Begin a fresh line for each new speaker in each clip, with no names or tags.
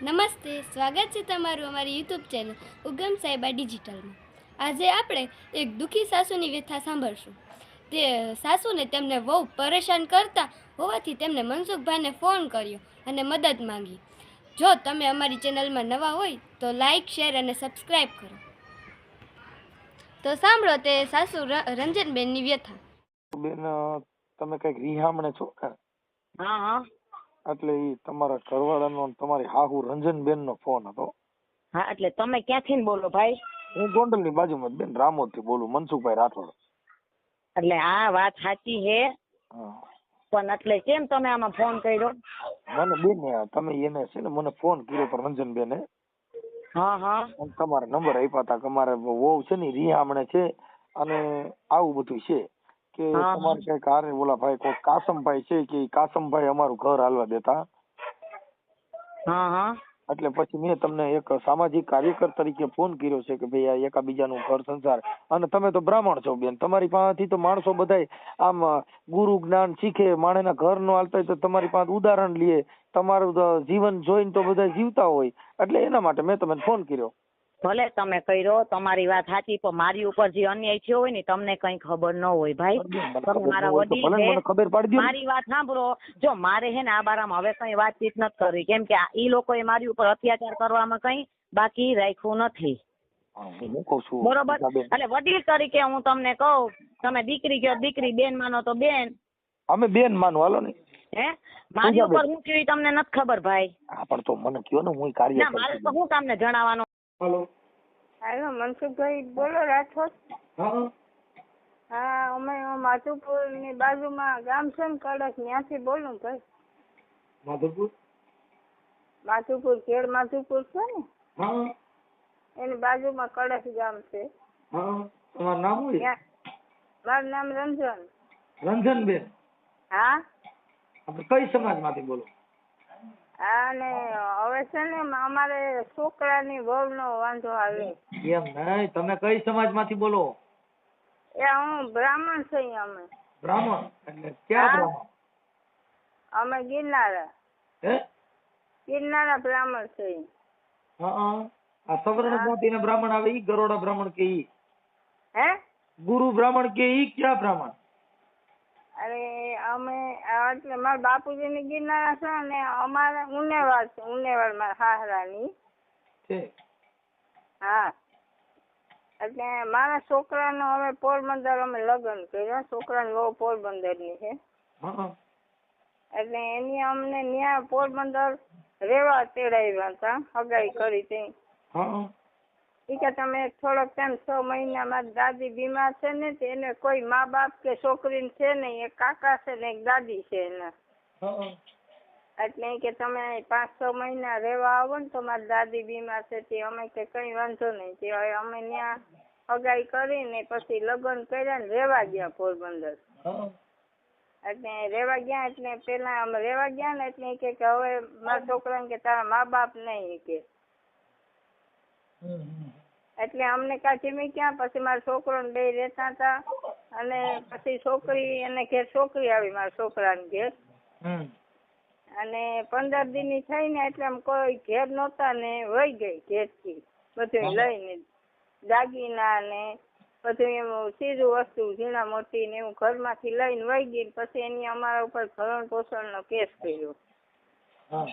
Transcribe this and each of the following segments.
નમસ્તે સ્વાગત છે તમારું અમારી યુટ્યુબ ચેનલ ઉગમ સાહેબા ડિજિટલમાં આજે આપણે એક દુઃખી સાસુની વ્યથા સાંભળશું. તે સાસુને તેમને બહુ પરેશાન કરતા હોવાથી તેમને મનસુખભાઈને ફોન કર્યો અને મદદ માંગી. જો તમે અમારી ચેનલમાં નવા હોય તો લાઈક શેર અને સબસ્ક્રાઈબ કરો. તો સાંભળો તે સાસુ રંજનબેનની વ્યથા.
બેન તમે કંઈક રિહામણે છો
હા હા.
એટલે ઈ તમારા ઘરવાળાનો ને તમારી હાહુ રંજનબેનનો ફોન હતો.
હા એટલે તમે ક્યાંથી ને બોલો ભાઈ?
હું ગોંડલની બાજુમાં જ બેન રામોદથી બોલું મનસુખભાઈ રાઠોડ.
એટલે આ વાત સાચી છે પણ એટલે કેમ તમે આમાં ફોન કર્યો?
મને બેન તમે એને છે ને મને ફોન કર્યો તો રંજનબેને.
હા હા.
તમારા નંબર આપ્યા હતા કે અમારે વહુ છે ને રિહામણે છે અને આવું બધું છે. કે. તમારે કંઈક હારે ઓલા ભાઈ કોઈ કાસમભાઈ છે કે કાસમભાઈ અમારું ઘર હાલવા દેતા?
હા હા.
એટલે પછી મેં તમને એક સામાજિક કાર્યકર તરીકે ફોન કર્યો છે કે ભાઈ આ એકાબીજાનું ઘર સંસાર. અને તમે તો બ્રાહ્મણ છો બેન. તમારી પાસેથી તો માણસો બધાય આમ ગુરુ જ્ઞાન શીખે માણસના ઘર નો હાલતા હોય તો તમારી પાસે ઉદાહરણ લે. તમારું જીવન જોઈને તો બધા જીવતા હોય. એટલે એના માટે મેં તમને ફોન કર્યો.
ભલે તમે કર્યો તમારી વાત સાચી પણ મારી ઉપર જે અન્યાય થયો હોય ને તમને કઈ ખબર ન હોય ભાઈ. તમે મારા વડીલ વાત સાંભળો. જો મારે હે ને આ બારામાં હવે કઈ વાતચીત નથી કરવી. કેમ કે ઈ લોકોએ મારી ઉપર અત્યાચાર કરવામાં કઈ બાકી રાખ્યું નથી. બરોબર? એટલે વડીલ તરીકે હું તમને કહું તમે દીકરી કયો દીકરી બેન માનો તો બેન.
અમે બેન માનો હાલો ને.
હે? મારી ઉપર હું કેવી તમને નથી ખબર ભાઈ.
હા પણ તો મને કયો ને હું કાર્ય
ના મારે તો હું તમને જણાવવાનું
હાલો.
હેલો મનસુખભાઈ બોલો રાઠોડ.
હા
હા. અમે માધુપુરની બાજુમાં ગામ છે ને કડક ત્યાંથી બોલું ભાઈ.
માધુપુર?
માધુપુર ખેડ માધુપુર છે ને?
હા
એની બાજુમાં કડક ગામ છે.
હા તમારું નામ શું
મારું નામ રંજન.
રંજનબેન.
હા?
આપણે કઈ સમાજમાંથી બોલો?
હા ને હવે છે ને અમારે છોકરાની વહુનો વાંધો આવે.
એમ નહીં? તમે કઈ સમાજમાંથી બોલો?
એ હું બ્રાહ્મણ છું અમે.
બ્રાહ્મણ? એટલે ક્યાં બ્રાહ્મણ?
અમે ગિરનારા.
હે?
ગિરનારા બ્રાહ્મણ છે
હા આ સવર્ણ જાતિના બ્રાહ્મણ આવે ઈ ગરોડા બ્રાહ્મણ કે ઈ?
હે?
ગુરુ બ્રાહ્મણ કે ઈ ક્યાં બ્રાહ્મણ?
અરે અમે એટલે મારા બાપુજીની ગિરનારા છે અને અમારે ઉનેવાડ છે ઉનેવાડ મારા હાહરાની. હા. એટલે મારા છોકરાનો હવે પોરબંદર અમે લગ્ન કર્યા છોકરાની બહુ પોરબંદરની છે. એટલે એની અમને ત્યાં પોરબંદર રેવા તેડાવ્યા હતા હગાઈ કરી તે કે તમે થોડોક ટાઈમ છ મહિના મારી દાદી બીમાર છે ને એને કોઈ મા બાપ કે છોકરી છે નહીં એક કાકા છે ને એક દાદી છે એને. એટલે કે તમે પાંચ છ મહિના રહેવા આવો ને તો મારી દાદી બીમાર છે તે અમે કે કઈ વાંધો નહીં. તે અમે ત્યાં અગાઈ કરીને પછી લગ્ન કર્યા ને રહેવા ગયા પોરબંદર. એટલે રહેવા ગયા એટલે પેલા અમે રહેવા ગયા ને એટલે કે કે હવે મારા છોકરાને કે તારા મા બાપ નહીં કે.
હમ.
એટલે અમને કાઢી મૂક્યા પછી મારા છોકરો ને બે રહેતા હતા અને પછી છોકરી એને ઘેર છોકરી આવી મારા છોકરાને ઘેર.
હમ.
અને પંદર દિનની થઈને એટલે આમ કોઈ ઘેર નહોતા ને વહી ગઈ ઘેરથી. બધું લઈને દાગીના ને બધું એમ સીધું વસ્તુ ઝીણા મોટી ને એવું ઘરમાંથી લઈને વહી ગઈ પછી એની અમારા ઉપર ભરણ પોષણનો કેસ કર્યો.
હા.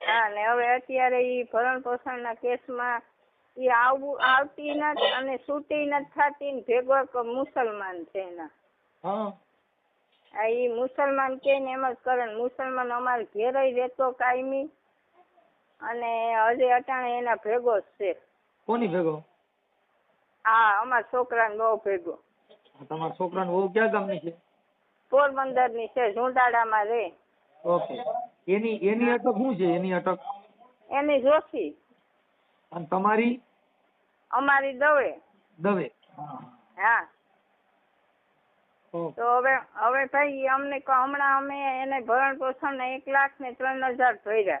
હા ને હવે અત્યારે એ ભરણ પોષણના કેસમાં ઈ આવું આવતી નથી અને છૂટી નથી થતી ને ભેગો મુસલમાન છે એના. એ મુસલમાન કે ને એમ જ કરે મુસલમાન અમારે ઘેરે રહેતો કાયમી અને હજી અટાણે એના ભેગો જ છે.
કોની ભેગો?
હા અમારા છોકરાને બહુ ભેગો.
તમારા છોકરાને બહુ ક્યાં ગામની છે?
પોરબંદરની છે ઝુંડાડામાં રે.
ઓકે. એની એની અટક શું છે? એની અટક?
એની જોશી.
અને તમારી
અમારી દવે.
દવે.
હા. તો હવે હવે ભાઈ અમને હમણાં અમે એને ભરણ પોષણ એક લાખ ને ત્રણ હજાર ભર્યા.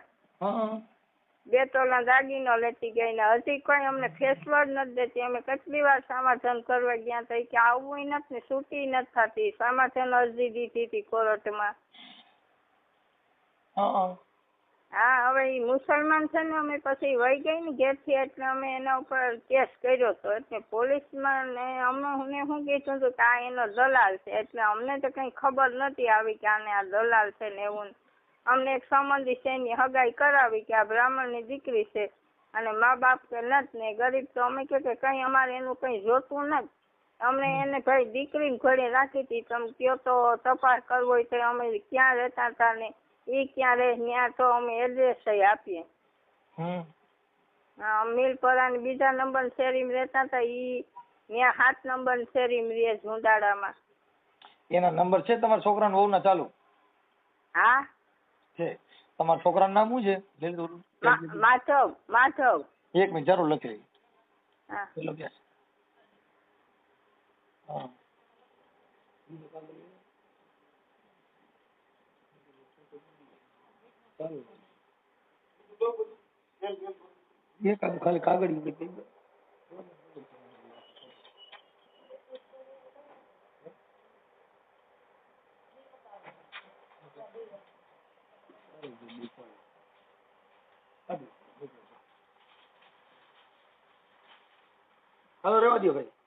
બે તોલા દાગીનો લેતી ગઈ ને હજી કોઈ અમને ફેસલો જ નથી દેતી. અમે કેટલી વાર સમાધાન કરવા ગયા તો કે આવવું નથી ને છૂટી નથી થતી. સમાધાન અરજી દીધી હતી કોર્ટમાં.
હા,
હવે એ મુસલમાન છે ને, અમે પછી વહી ગઈ ને ઘેરથી એટલે અમે એના ઉપર કેસ કર્યો હતો એટલે પોલીસમાં ને અમે હું શું કીધું હતું કે આ એનો દલાલ છે. એટલે અમને તો કંઈ ખબર નથી આવી કે આને આ દલાલ છે ને એવું. અમને એક સંબંધી છે એની હગાઈ કરાવી કે આ બ્રાહ્મણની દીકરી છે. અને મા બાપ કે નથી ને ગરીબ તો અમે કહે કે કંઈ અમારે એનું કંઈ જોતું નથી. અમને એને ભાઈ દીકરી ઘરે રાખી હતી. તમે કયો તો તપાસ કરવો હોય તો અમે ક્યાં રહેતા હતા ને? એ ક્યાં રહે ત્યાં તો અમે એડ્રેસ આપીએ.
હમ.
અ, મિલપરાની બીજા નંબર શેરીમાં રહેતા હતા ઈ ત્યાં સાત નંબર શેરીમાં રહે ઝુંડાડામાં
એના નંબર છે તમારા છોકરાના વહુના ચાલુ?
હા.
છે. તમારા છોકરાનું નામ શું છે?
માધવ માધવ.
એક મિનિટ જરૂર લખી
હા.
પેલો કે હા. આમ ખાલી કાગળ હવે રહેવા દો ભાઈ.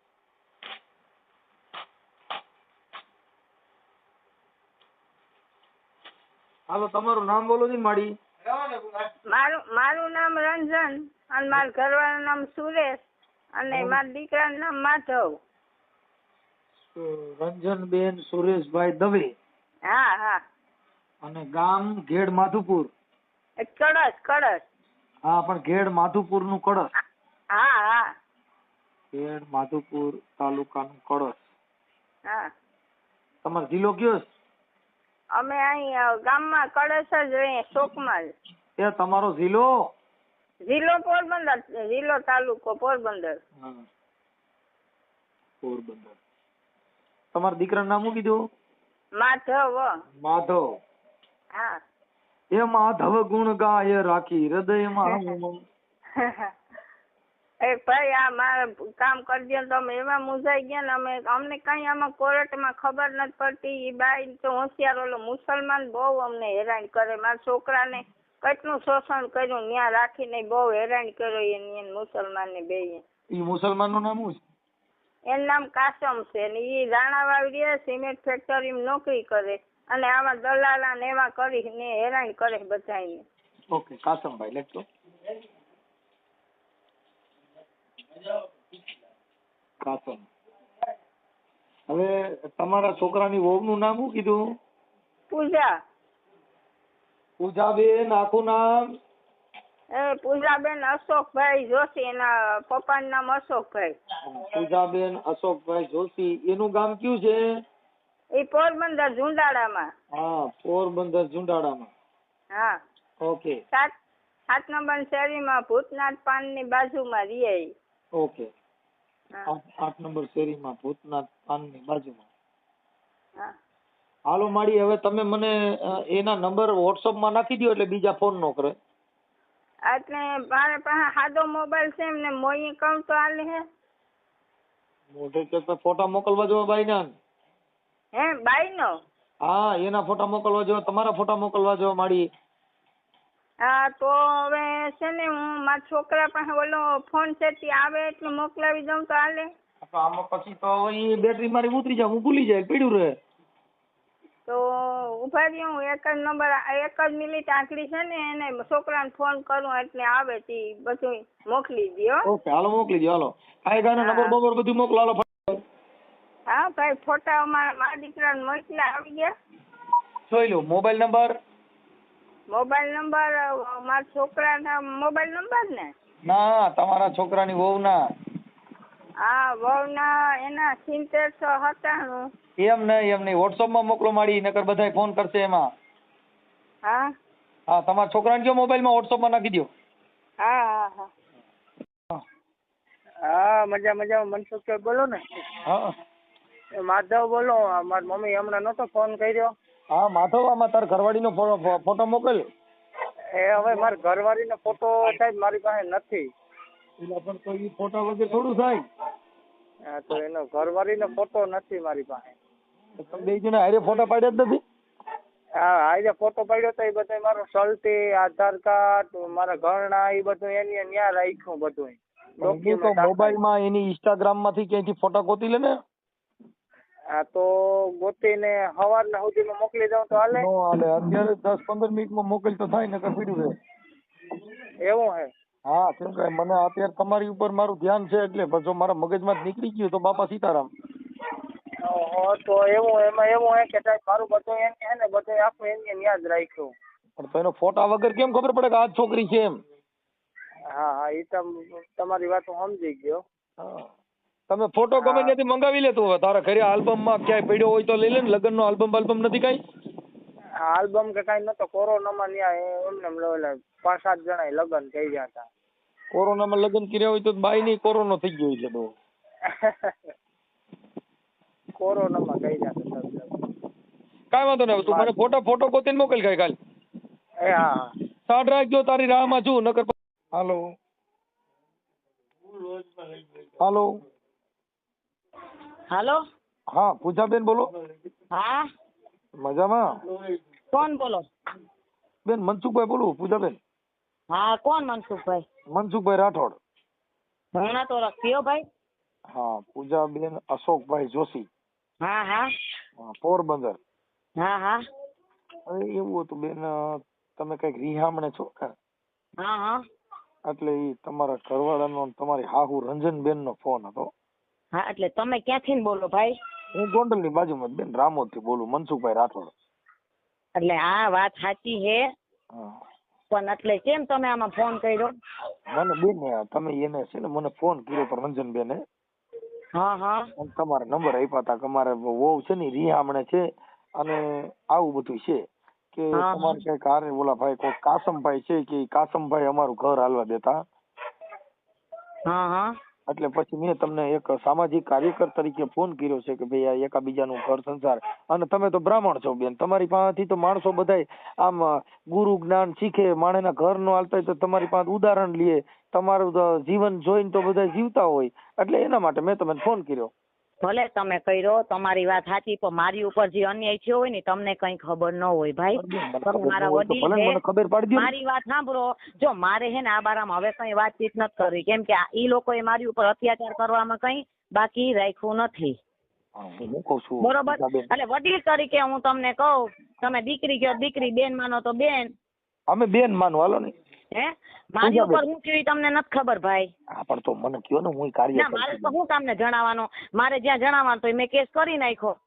હાલો તમારું નામ બોલો ને માડી.
મારું મારું નામ રંજન અને મારા ઘરવાળાનું નામ સુરેશ અને મારા દીકરાનું નામ માધવ.
રંજનબેન સુરેશભાઈ દવે.
હા હા.
અને ગામ ઘેડ માધુપુર.
કળશ કળશ.
હા પણ ઘેડ માધુપુરનું કળશ.
હા હા.
ઘેડ માધુપુર તાલુકાનું કળશ.
હા.
તમારો જિલ્લો કયો છે?
અમે અહીં ગામમાં કળશ જ રહીએ ચોકમાં જ.
એ તમારો જિલ્લો?
જિલ્લો પોરબંદર જિલ્લો તાલુકો પોરબંદર.
પોરબંદર. તમારા દીકરાનું નામ શું કીધું?
માધવ.
માધવ.
હા.
એ માધવ ગુણ ગાય રાખી હૃદયમાં
એ ભાઈ આ મારે કામ કરજો તમે તો અમે એવા મૂંઝાઈ ગયા ને અમે અમને કઈ આમાં કોર્ટમાં ખબર નથી પડતી. એ બાઈ તો હોશિયાર ઓલો મુસલમાન બહુ અમને હેરાન કરે. મારા છોકરાને કેટલું શોષણ કર્યું ત્યાં રાખીને બહુ હેરાન કર્યો એને મુસલમાન ને
બે એ. મુસલમાનનું નામ શું
એનું નામ કાસમ છે ને એ રાણાવાવ રહે સિમેન્ટ ફેક્ટરીમાં નોકરી કરે અને આવા દલાલા ને એવા કરીને હેરાન કરે બધાને
ઓકે કાસમભાઈ લખજો કાસમ હવે તમારા છોકરાની વહુનું નામ શું કીધું?
પૂજા.
પૂજાબેન આખું નામ?
એ પૂજાબેન અશોકભાઈ જોશી એના પપ્પાનું નામ અશોકભાઈ.
પૂજાબેન અશોકભાઈ જોશી એનું ગામ કયું છે?
એ પોરબંદર ઝુંડાડામાં
હા પોરબંદર ઝુંડાડામાં
હા.
ઓકે.
સાત સાત નંબર શેરીમાં ભૂતનાથ પાનની બાજુમાં રહે.
ઓકે. આઠ નંબર શેરીમાં ભૂતનાથ પાનની બાજુમાં. હાલો માડી હવે તમે મને એના નંબર વોટ્સઅપમાં નાખી દો એટલે બીજા ફોન નો કરે.
એટલે મારે પાસે સાદો મોબાઈલ છે એમને મોઈ કહું તો હાલે હે.
મોઢે કે ફોટા મોકલવા જો બાઈના
હે બાઈનો
હા એના ફોટા મોકલવા જો તમારા ફોટા મોકલવા જો માડી
હા તો હવે છે ને હું મારા છોકરા પાસે ઓલો ફોન છે તે આવે એટલે મોકલાવી દઉં તો હાલે.
તો આમાં પછી તો એ બેટરી મારી ઉતરી જાય હું ભૂલી જાય પડ્યું રહે.
તો ઊભા રહ્યો હું એક જ નંબર એક જ મિનિટ આંકડી છે ને એને છોકરાને ફોન કરું એટલે આવે તે બધું મોકલી દો
ઓકે હાલો મોકલી દો હાલો. કાંઈ ગાને નંબર બબર બધું મોકલો હાલો
હા ભાઈ ફોટા અમારા મારા દીકરાને મોકલા આવી ગયા.
જોઈ લો મોબાઈલ નંબર.
મોબાઈલ નંબર મારા છોકરાના મોબાઈલ નંબર ને?
ના તમારા છોકરાની વહુના.
હા વહુના એના સિત્તેરસો સત્તાણું.
એમ નહીં એમ નહીં. વોટ્સઅપમાં મોકલો માડી નકર બધાય ફોન કરશે એમાં.
હા?
હા તમારા છોકરાને કયો મોબાઈલમાં વોટ્સઅપમાં નાખી દો
હા હા હા.
હા. મજા મજામાં. મનસુખભાઈ બોલો ને.
હા.
માધવ બોલો. મારી મમ્મી હમણાં નતો ફોન કર્યો.
હા માધવ આમાં તાર ઘરવાળીનો ફોટો મોકલ.
એ હવે મારી ઘરવાળીનો ફોટો સાહેબ મારી પાસે નથી.
એટલે પણ તો ઈ ફોટા વગર થોડું થાય.
હા, તો એનો ઘરવાળીનો ફોટો નથી મારી પાસે.
તમે બે જણા હારે ફોટા પાડ્યા જ નથી?
હા આજે ફોટો પાડ્યો તો એ બધું મારો સલટી આધાર કાર્ડ મારા ઘરના એ બધું એની ન્યા રાખ્યું બધું
તો મોબાઈલમાં એની ઇન્સ્ટાગ્રામમાંથી ક્યાંયથી ફોટા ગોતી લે ને?
હા તો ગોતીને સવારના સુધીમાં મોકલી દઉં તો હાલે.
નો હાલે. અત્યારે દસ પંદર મિનિટમાં મોકલી તો થાય નકર પીડ્યું છે
એવું હે?
હા કેમ કે મને અત્યારે તમારી ઉપર મારું ધ્યાન છે એટલે જો મારા મગજમાં નીકળી ગયું તો બાપા સીતારામ.
તો એવું એમાં એવું હે કે સાહેબ મારું બધું એને હે ને બધું આખું એની યાદ રાખ્યું.
પણ તો એનો ફોટા વગર કેમ ખબર પડે કે આ છોકરી છે એમ?
હા હા એ તમારી વાત હું સમજી ગયો.
હા. તમે ફોટો ગમે ત્યાંથી મંગાવી લે તું હવે તારા ઘરે આલ્બમમાં ક્યાંય પડ્યો હોય તો લઈ લે ને લગ્ન નો આલ્બમ બાલ્બમ નથી કઈ?
આલ્બમ કે કઈ નતો કોરોનામાં ન્યા એમને એમ પાંચ સાત જણા લગ્ન થઈ ગયા હતા.
કોરોનામાં લગ્ન કર્યા હોય તો બાઈ ની કોરોનો થઈ ગયો છે તો
કોરોનામાં થઈ ગયા
કાઈ. વાંધો નહીં તું મને ફોટો ફોટો ગોતીને મોકલ કાંઈ કાલ.
એ હા
સાઠ રાખજો તારી રાહમાં છું નકર હાલો. હાલો.
હાલો?
હા પૂજાબેન બોલો.
હા?
મજામાં?
કોણ બોલો?
બેન મનસુખભાઈ બોલું પૂજાબેન.
હા કોણ મનસુખભાઈ?
મનસુખભાઈ રાઠોડ.
હમણાં તો રખ્યો ભાઈ?
હા પૂજાબેન અશોકભાઈ જોશી.
હા હા.
પોરબંદર.
હા હા.
અરે એવું હતું બેન તમે કંઈક રિહામણે છો કે?
હા હા.
એટલે ઈ તમારા ઘરવાળાનો તમારી હાહુ રંજનબેન નો ફોન હતો.
હા એટલે તમે ક્યાંથી બોલો ભાઈ?
હું ગોંડલની બાજુમાં જ બેન રામોદથી બોલું મનસુખભાઈ રાઠોડ.
એટલે આ વાત સાચી છે. પણ એટલે કેમ તમે આમાં ફોન કર્યો?
મને બેન તમે એને છે ને મને ફોન કર્યો તો રંજનબેને.
હા હા.
તમારા નંબર આપ્યા હતા કે અમારે વહુ છે ને ઈ રિહામણે છે અને આવું બધું છે કે. તમારે કઈ હારે ઓલા ભાઈ કોઈ કાસમભાઈ છે કે કાસમભાઈ અમારું ઘર હાલવા દેતા.
હા હા.
એટલે પછી મેં તમને એક સામાજિક કાર્યકર તરીકે ફોન કર્યો છે કે ભાઈ આ એકાબીજાનું ઘર સંસાર. અને તમે તો બ્રાહ્મણ છો બેન. તમારી પાસેથી તો માણસો બધાય આમ ગુરુ જ્ઞાન શીખે માણસના ઘર નો હાલતા હોય તો તમારી પાસે ઉદાહરણ લે. તમારું જીવન જોઈને તો બધા જીવતા હોય. એટલે એના માટે મેં તમને ફોન કર્યો.
ભલે તમે કર્યો તમારી વાત સાચી પણ મારી ઉપર જે અન્યાય થયો હોય ને તમને કઈ ખબર ન હોય ભાઈ. તમે મારા વડીલ. મારી વાત સાંભળો. જો મારે હે ને આ બારામાં હવે કઈ વાતચીત નથી કરવી. કેમ કે એ લોકો લોકોએ મારી ઉપર અત્યાચાર કરવામાં કઈ બાકી રાખ્યું નથી. બરોબર? એટલે વડીલ તરીકે હું તમને કહું તમે દીકરી કયો દીકરી બેન માનો તો બેન.
અમે બેન માનો હાલો ને.
હે? મારી ઉપર હું કેવી તમને નથી ખબર ભાઈ.
હા પણ તો મને કયો ને હું
ના મારે તો હું તમને જણાવવાનો? મારે જ્યાં જણાવવાનું તો મેં કેસ કરી નાખ્યો.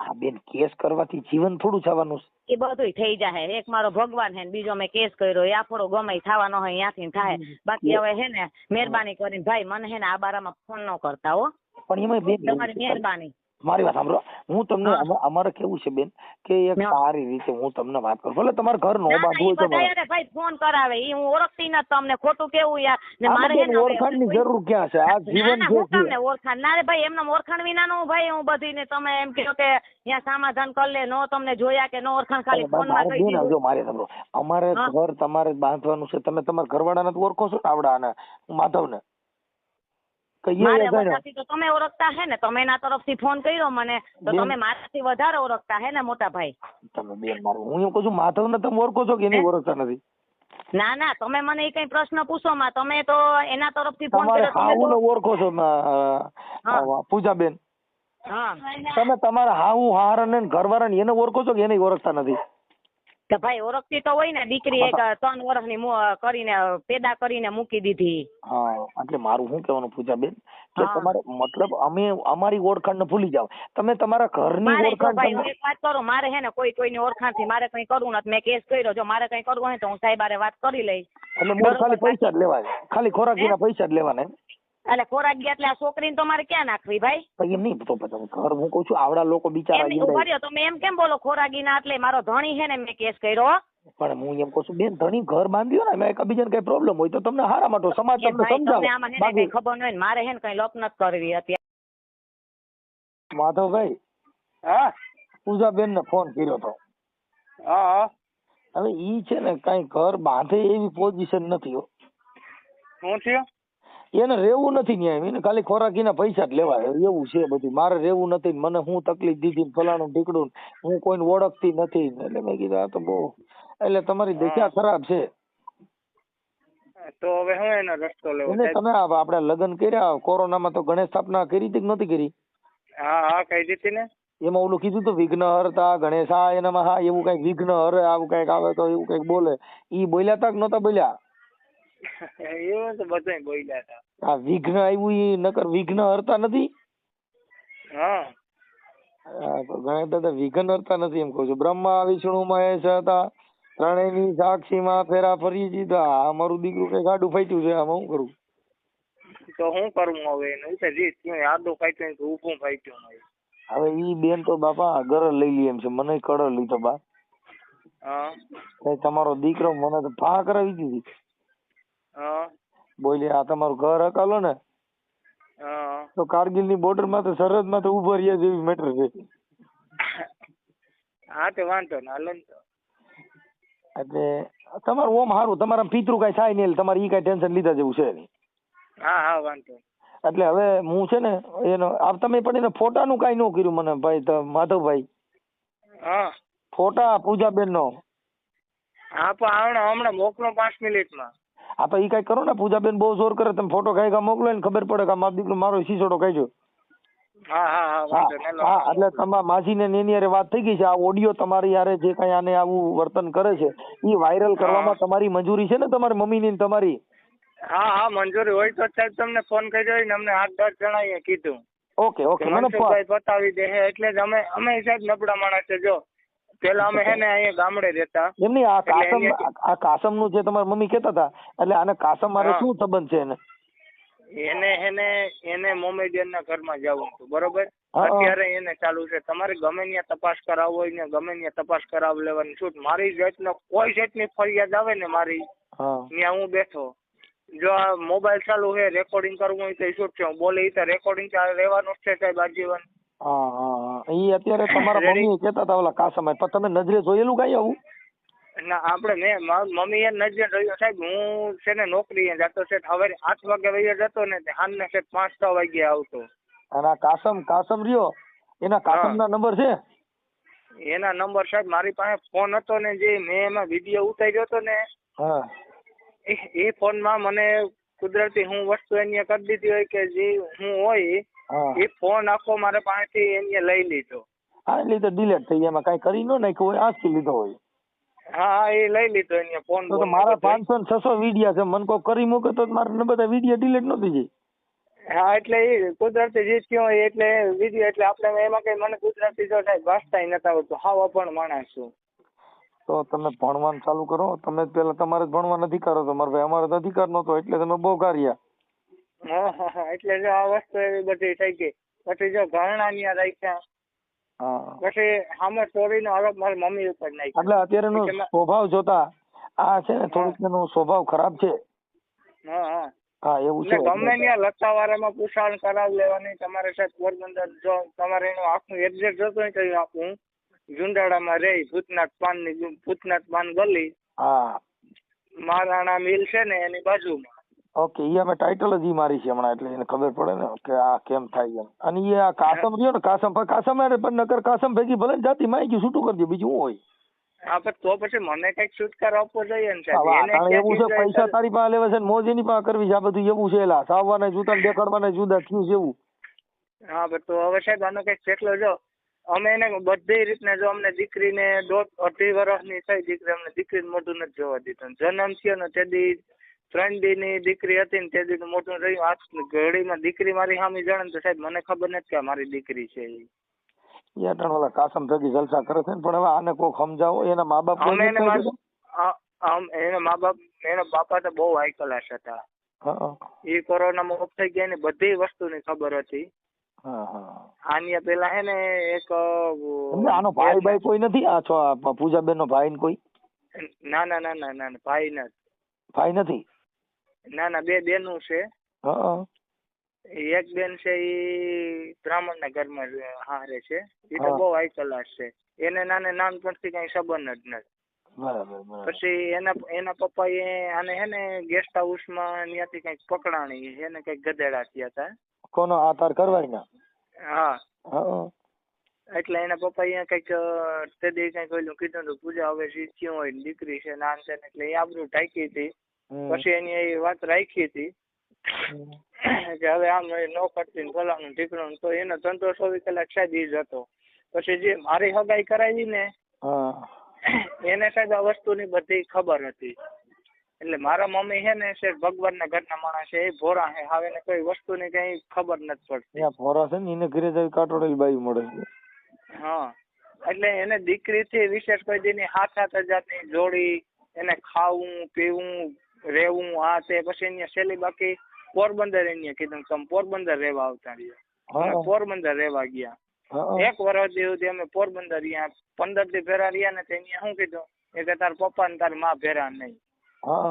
આ બેન કેસ કરવાથી જીવન થોડું થવાનું
એ બધું થઈ જાય એક મારો ભગવાન હે બીજો મેં કેસ કર્યો. એ આફડો ગમે થવાનો હોય ત્યાંથી થાય. બાકી હવે હે ને મહેરબાની કરીને ભાઈ મને હે ને આ બારામાં ફોન ન કરતા હો.
પણ એમાં
તમારી. મહેરબાની.
મારી વાત સાંભળો. હું તમને અમારે કેવું છે બેન કે એક સારી રીતે હું તમને વાત કરું. ભલે તમારે ઘર નો
ના ના
બાંધવું હોય તો
ભાઈ ફોન કરાવે. ઈ હું ઓળખતી નથી તમને. ખોટું કેવું યાર? ને મારે એને
ઓળખાણની જરૂર ક્યાં છે? આ જીવન જો
તમને ઓળખાણ ના રે ભાઈ એમને ઓળખાણ વિના નું ભાઈ હું બધી ને તમે એમ કહો કે ત્યાં સમાધાન કરી લે નો તમને જોયા કે નો ઓળખાણ ખાલી ફોનમાં કહી દીધું.
જો મારે સાંભળો. અમારે ઘર તમારે બાંધવાનું છે. તમે તમારા ઘરવાળાને તો ઓળખો છો ને આવડા ને માધવને.
મારે
જાણ્યો.
તો તમે ઓળખતા હે ને તમે એના તરફથી ફોન કર્યો મને તો. તમે મારાથી વધારે ઓળખતા હે ને મોટા ભાઈ
તમે બેન મારું હું એમ કહું છું માધવને તમે ઓળખો છો કે એને? ઓળખતા નથી
ના ના તમે મને એ કઈ પ્રશ્ન પૂછો માં તમે તો એના તરફથી ફોન કર્યો તમે તો-
ઓળખો છો પૂજાબેન
હા
તમે તમારા હાહુ હારને ને ઘરવાળાને એને ઓળખો છો કે એને ઓળખતા નથી
કે ભાઈ ઓળખતી તો હોય ને દીકરી એક ત્રણ વર્ષની કરીને પેદા કરીને મૂકી દીધી.
હા એટલે મારું શું કહેવાનું પૂજાબેન કે તમારે મતલબ અમે અમારી ઓળખાણ ને ભૂલી જાવ તમે તમારા ઘરની
ની
ઓળખાણ
ભાઈ એક વાત કરો મારે હે ને કોઈ કોઈની ઓળખાણથી મારે કઈ કરવું નથી. મેં કેસ કર્યો જો મારે કઈ કરવું હોય તો હું સાહેબ વાત કરી લઈશ.
એટલે ખાલી પૈસા જ લેવા છે. ખાલી ખોરાકીના પૈસા જ લેવાના એમ?
એટલે ખોરાક ગયા એટલે આ છોકરીને તો મારે ક્યાં નાખવી ભાઈ?
એમ નહીં તો ઘર હું કહું છું. આવડા લોકો બિચારા
ઊભા રહ્યો તમે એમ કેમ બોલો ખોરાકીના એટલે મારો ધણી છે ને મેં કેસ કર્યો
પણ હું એમ કહું છું બેન ધણી ઘર બાંધ્યો ને એમાં એકબીજાને કઈ પ્રોબ્લેમ હોય તો તમને હારા માટે સમાજ તમને સમજાવે.
આમાં હે ને
બાકી
ખબર નહીં હોય મારે હે ને કઈ લપ નથી કરવી અત્યારે.
માધવભાઈ
હા?
પૂજાબેન ને ફોન કર્યો તો.
હા હા.
હવે ઈ છે ને કઈ ઘર બાંધે એવી પોઝિશન નથી હો.
શું થયું?
એને રહેવું નથી ન્યાય. એને ખાલી ખોરાકીના પૈસા જ લેવા એવું છે બધું. મારે રહેવું નથી મને હું તકલીફ દીધી ફલાણું ઢીકડું હું કોઈને ઓળખતી નથી એટલે મેં કીધું આ તો બહુ. એટલે તમારી દિશા ખરાબ છે.
તો હવે હું એનો રસ્તો લેવો?
એને તમે આપણે લગ્ન કર્યા કોરોનામાં તો ગણેશ સ્થાપના કરી હતી કે નહોતી કરી?
હા હા કહી દીધી ને.
એમાં ઓલું કીધું તો વિઘ્ન હરતા ગણેશા. એનામાં હા એવું કંઈક વિઘ્ન હરે આવું કંઈક આવે તો એવું કંઈક બોલે. ઈ બોલ્યા તા કે નહોતા બોલ્યા?
એવું તો બધાય બોલ્યા હતા.
આ વિઘ્ન આવ્યું ઈ નકર વિઘ્ન હરતા નથી?
હા.
દાદા વિઘ્ન હરતા નથી એમ કહું છું. બ્રહ્મા વિષ્ણુ મહેશ હતા. ત્રણેયની સાક્ષીમાં ફેરા ફરી દીધા. આ મારું દીકરું કઈ ગાડું ફાટ્યું છે આમાં હું કરું?
તો હું કરું હવે એનું? તો જીત હું ફાટ્યો ફાટ્યું ઊભું ફાટ્યું
હવે ઈ બેન તો બાપા ગરજ લઈ લી એમ છે. મને કડર લીધો બા.
હા.
તમારો દીકરો મને તો ફા કરાવી દીધી. બોલી આ તમારું ઘર હકાલો ને. તો કારગિલની બોર્ડરમાં તો સરહદમાં તો ઊભા રહ્યા જેવી મેટર છે.
હા તો વાંધો ના હાલો તો.
એટલે તમારું ઓમ સારું તમારા પિતૃ કઈ થાય નહીં તમારે ઈ કઈ ટેન્શન લીધા જેવું છે નહીં.
હા હા વાંધો
એટલે હવે હું છે ને એનો આપ તમે પણ એનો ફોટાનું કાંઈ ન કર્યું મને ભાઈ માધવભાઈ.
હા.
ફોટા પૂજાબેન નો
હા પણ હમણાં હમણાં મોકલો પાંચ મિનિટમાં.
આ તો ઈ કઈ કરો ને પૂજાબેન બહુ જોર કરે તમે ફોટો કાંઈ મોકલો ને ખબર પડે કે મારો દીકરો મારો શીશોડો કાઢ્યો.
હા
એટલે તમારા માસી ને એની હારે વાત થઈ ગઈ છે આ ઓડિયો તમારી યારે જે કઈ આને આવું વર્તન કરે છે ઈ વાયરલ કરવામાં તમારી મંજૂરી છે ને તમારી મમ્મી ની તમારી?
હા હા મંજૂરી હોય તો સાહેબ તમને ફોન કર્યો ને અમને આઠ દસ જણાએ કીધું.
ઓકે ઓકે મને
બતાવી દે એટલે જ અમે અમે સાહેબ નબળા માણસ છે જો. પેલા અમે હે ને અહીંયા ગામડે રહેતા.
એમની આ કાસમ આ કાસમનું જે તમારી મમ્મી કહેતા હતા એટલે આને કાસમ મારે. શું સંબંધ છે એને?
એને એને એને મોમેડિયન ના ઘરમાં જવું હતું બરોબર. અત્યારે એને ચાલુ છે. તમારે ગમે ત્યાં તપાસ કરાવવો હોય ને ગમે ત્યાં તપાસ કરાવી લેવાની. છૂટ મારી જાતનો કોઈ જાતની ફરિયાદ આવે ને મારી ત્યાં હું બેઠો. જો આ મોબાઈલ ચાલુ છે રેકોર્ડિંગ કરવું હોય તો છૂટ છે હું બોલે તો રેકોર્ડિંગ રહેવાનું જ છે સાહેબ આજીવન.
હા હા હા. ઈ અત્યારે તમારા મમ્મી કહેતા હતા ઓલા કાસમાય પણ તમે નજરે જોયેલું કાંઈ આવું?
ના આપણે મેં મમ્મી એ નજર રહ્યો સાહેબ હું છે ને નોકરીએ જતો છે હવે આઠ વાગે વહી જતો ને સાંજના છે પાંચ છ વાગે આવતો.
અને આ કાસમ કાસમ રહ્યો? એના કાસમ ના નંબર છે?
એના નંબર સાહેબ મારી પાસે ફોન હતો ને જે મેં એમાં વીડિયો ઉતાર્યો હતો ને
હા.
એ એ ફોનમાં મને કુદરતી હું વસ્તુ એની કરી દીધી હોય કે જે હું હોય એ ફોન આખો મારા પાસેથી એને લઈ લીધો.
હા એટલે તો ડિલેટ થઈ ગયા. એમાં કઈ કરી ન નાખ્યું હોય આજથી લીધો હોય.
હા એ લઈ લીધો એને ફોન
તો મારા પાંચસો ને છસો વિડિયા છે. મને કોઈ કરી મૂકે તો મારે બધા વિડિયા ડિલેટ નહોતી જઈ
હા એટલે એ કુદરતી જીત કયો એટલે વિડિયો એટલે આપણે એમાં કઈ મને કુદરતી જો સાહેબ વાંચતાય નતા આવડતું હાવ પણ માણસ છું.
તો તમે ભણવાનું ચાલુ કરો. તમે પેલા તમારે જ ભણવાનો અધિકાર હતો. મારા ભાઈ અમારે અધિકાર નહોતો એટલે તમે બહુ કાર્યા
એટલે જો આ વસ્તુ એવી બધી થઈ ગઈ. પછી જો ઘરણા ન્યા રાખ્યા. પછી સામે ચોરીનો આરોપ મારી મમ્મી ઉપર નાખ્યો.
એટલે અત્યારેનો સ્વભાવ જોતા આ છે ને થોડુંક એનો સ્વભાવ ખરાબ છે.
હા હા.
હા એવું છે.
ગમે ત્યાં લતાવાળામાં પૂછાણ કરાવી લેવાની તમારે સાહેબ પોરબંદર જો તમારે એનું આખું એડ્રેસ જોતું હોય એ આપું. જુંડાળામાં રહી ભૂતનાથ પાનની ભૂતનાથ પાન ગલી.
હા.
મહારાણા મિલ છે ને એની બાજુમાં.
ઓકે એ અમે ટાઇટલ જ ઈ મારી છે હમણાં એટલે એને ખબર પડે ને કે આ કેમ થાય એમ. અને એ આ કાસમ રહ્યો ને કાસમ કાસમ હારે પણ નકર કાસમ ભેગી ભલે જાતી માઈ ગયું છૂટું કરી દે બીજું શું હોય?
હા પણ તો પછી મને કંઈક છુટકારો આપવો જોઈએ ને સાહેબ.
આ
એને
તાણે એવું છે પૈસા તારી પાસે લેવા છે ને મોજ એની પાસે કરવી છે આ બધું એવું છે એલા સાવવાના જૂતા દેખાડવાના જુદા થયું છે એવું.
હા પણ તો હવે સાહેબ આનો કંઈક જો અમે એને બધી રીતના જો અમને દીકરીને દોઢ અઢી વર્ષની થઈ દીકરી અમને દીકરીને મોઢું નથી જોવા દીધું. જન્મ થયો ને તે દી ત્રણ દી ની દીકરી હતી ને તે દી મોટું રહ્યું આજ ઘડીમાં દીકરી મારી સામે જાણે ને તો સાહેબ મને ખબર નથી કે આ મારી દીકરી છે ઈ.
ઈ ઓલા કાસમ થકી જલસા કરે છે ને પણ હવે આને કોક સમજાવો એના મા બાપ
અમે એને એના મા બાપ એના બાપા તો બહુ હાઈ ક્લાસ હતા. એ કોરોનામાં ઓફ થઈ ગયા ને બધી વસ્તુની ખબર હતી.
હા હા.
આની પેલા હે ને એક
આનો ભાઈ ભાઈ કોઈ નથી? આ છો આ પૂજાબેન નો ભાઈ ને કોઈ?
ના ના ના ના ના ભાઈ નથી.
ભાઈ નથી?
ના ના બે બેનું છે.
હા
એક બેન છે એ બ્રાહ્મણ ના ઘરમાં હારે છે. એ તો. બહુ હાઈ ક્લાસ છે. એને નાને નાનપણથી કઈ સંબંધ જ નથી. પછી એના એના પપ્પાએ આને હે ને ગેસ્ટ હાઉસમાં ત્યાંથી કંઈક પકડાણી એને કંઈક ગધેડા થયા હતા
કોનો આધાર કરવાય ના
હા એટલે એના પપ્પા અહીંયા કંઈક તે દે કંઈક ઓલું કીધું હતું પૂજા હવે શીખ્યું હોય ને દીકરી છે નાન છે ને એટલે એ આબરૂ ટાંકી હતી. પછી એની એ વાત રાખી હતી કે હવે આમ એ નો કરતી ને ફલાણું ઢીકણું તો એનો ધંધો ચોવીસ કલાક સાહેબ ઈ જ હતો. પછી જે મારી હગાઈ કરાવી ને એને સાહેબ આ વસ્તુની બધી ખબર હતી. એટલે મારા મમ્મી છે ને છે ભગવાનના ઘરના માણસ છે એ ભોરા છે હવે એને કોઈ વસ્તુની કઈ ખબર નથી પડતી.
ભોરા છે ને એને ઘરે જઈ કાટોડેલી બાઈ મળે છે.
હા. એટલે એને દીકરીથી વિશેષ કોઈ દીની હાથ હાથ હજારની જોડી એને ખાવું પીવું રહેવું આ તે પછી અહીંયા છેલ્લી બાકી પોરબંદર એને કીધું તમે પોરબંદર રહેવા આવતા રહ્યા. પોરબંદર રહેવા ગયા. એક વર્ષ સુધી અમે પોરબંદર રહ્યા પંદરથી ફેરા રહ્યા ને તો શું કીધું? એ કે તાર પપ્પા ને તારી માં ભેરા નહીં.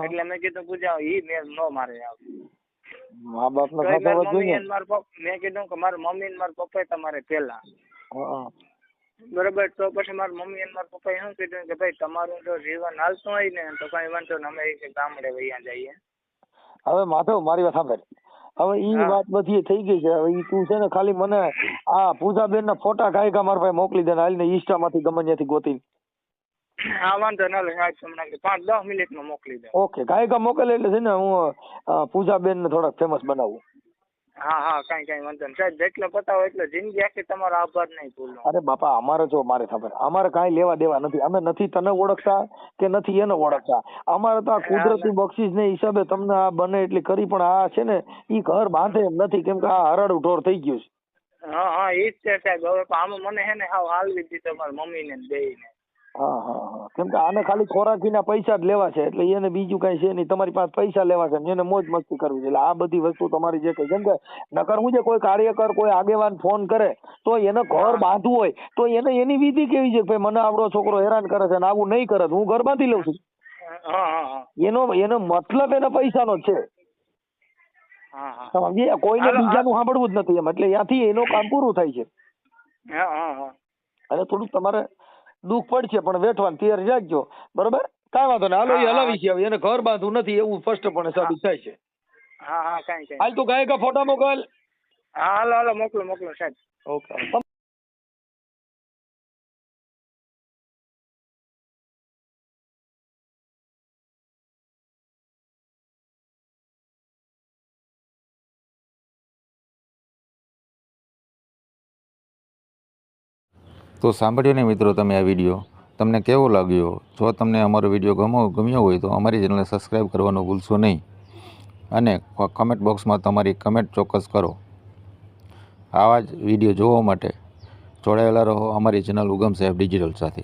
એટલે મેં કીધું પૂજા ઈ મેલ નો મારે આવ્યું
મા બાપ ને.
મેં કીધું કે મારા મમ્મી ને મારા પપ્પા તમારે પેલા બરોબર તો પછી મારા મમ્મી અને મારા પપ્પાએ શું કીધું કે ભાઈ તમારું જો જીવન હાલતું હોય ને તો કઈ વાંધો ને અમે એક ગામડે વૈયા જઈએ.
હવે માધવ મારી વાત સાંભળ. હવે ઈ વાત બધી થઈ ગઈ છે. હવે ઈ તું છે ને ખાલી મને આ પૂજાબેન ના ફોટા ગાયકા મારા ભાઈ મોકલી દે ને હાલીને ઇન્સ્ટા માંથી ગમે ત્યાંથી ગોતી
હા વાંધો ના લે આજ તમને પાંચ દસ મિનિટમાં મોકલી દે.
ઓકે ગાયકા મોકલે એટલે છે ને હું પૂજા પૂજાબેન ને થોડાક ફેમસ બનાવું.
હા હા કઈ કઈ વાંધો નહીં. સાહેબ જેટલો પતાવો એટલો જિંદગી આખી તમારો આભાર નહીં ભૂલો.
અરે બાપા અમારે જો મારે ખબર. અમારે કાંઈ લેવા દેવા નથી. અમે નથી તને ઓળખતા કે નથી એને ઓળખતા? અમારે તો આ કુદરતી બક્ષીસ ને હિસાબે તમને આ બને એટલી કરી પણ આ છે ને ઈ ઘર બાંધે એમ નથી. કેમ કે આ હરડ ઢોર થઈ ગયું છે.
હા હા ઈ જ છે સાહેબ. હવે આમાં મને હે ને હાવ હાલવી દીધો તમારી મમ્મીને ને બેયને.
હા હા હા. કેમ કે આને ખાલી ખોરાકીના પૈસા જ લેવા છે એટલે એને બીજું કઈ છે નહીં. તમારી પાસે પૈસા લેવા છે એને મોજ મસ્તી કરવી છે. એટલે આ બધી વસ્તુ તમારી જે કઈ કેમ કે નકર હું છે કોઈ કાર્યકર કોઈ આગેવાન ફોન કરે તો એને ઘર બાંધવું હોય તો એને એની વિધિ કેવી છે ભાઈ મને આવડો છોકરો હેરાન કરે છે ને આવું નહીં કરે હું ઘર બાંધી લઉં છું. એનો એનો મતલબ એના પૈસાનો નો છે. સમજીએ કોઈને બીજાનું સાંભળવું જ નથી એમ. એટલે ત્યાંથી એનું કામ પૂરું થાય છે. અને થોડુંક તમારે દુઃખ પડશે પણ વેઠવાનું તૈયારી રાખજો. બરોબર? કાંઈ વાંધો નહીં. હાલો એ. હલાવી છે હવે. એને ઘર બાંધવું નથી એવું સ્પષ્ટપણે સાબિત થાય છે.
હા હા કાંઈ કઈ.
હાલ તું ગાયકા ફોટા મોકલ.
હા હાલો હાલો મોકલો મોકલો સાહેબ.
ઓકે.
તો સાંભળ્યો ને મિત્રો તમે આ વીડિયો? તમને કેવો લાગ્યો? જો તમને અમારો વીડિયો ગમો, ગમ્યો હોય તો અમારી ચેનલને સબસ્ક્રાઈબ કરવાનું ભૂલશો નહીં. અને કમેન્ટ બોક્સમાં તમારી કમેન્ટ ચોક્કસ કરો. આવા જ વીડિયો જોવા માટે જોડાયેલા રહો અમારી ચેનલ ઉગમ સાહેબ ડિજિટલ સાથે.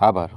આભાર.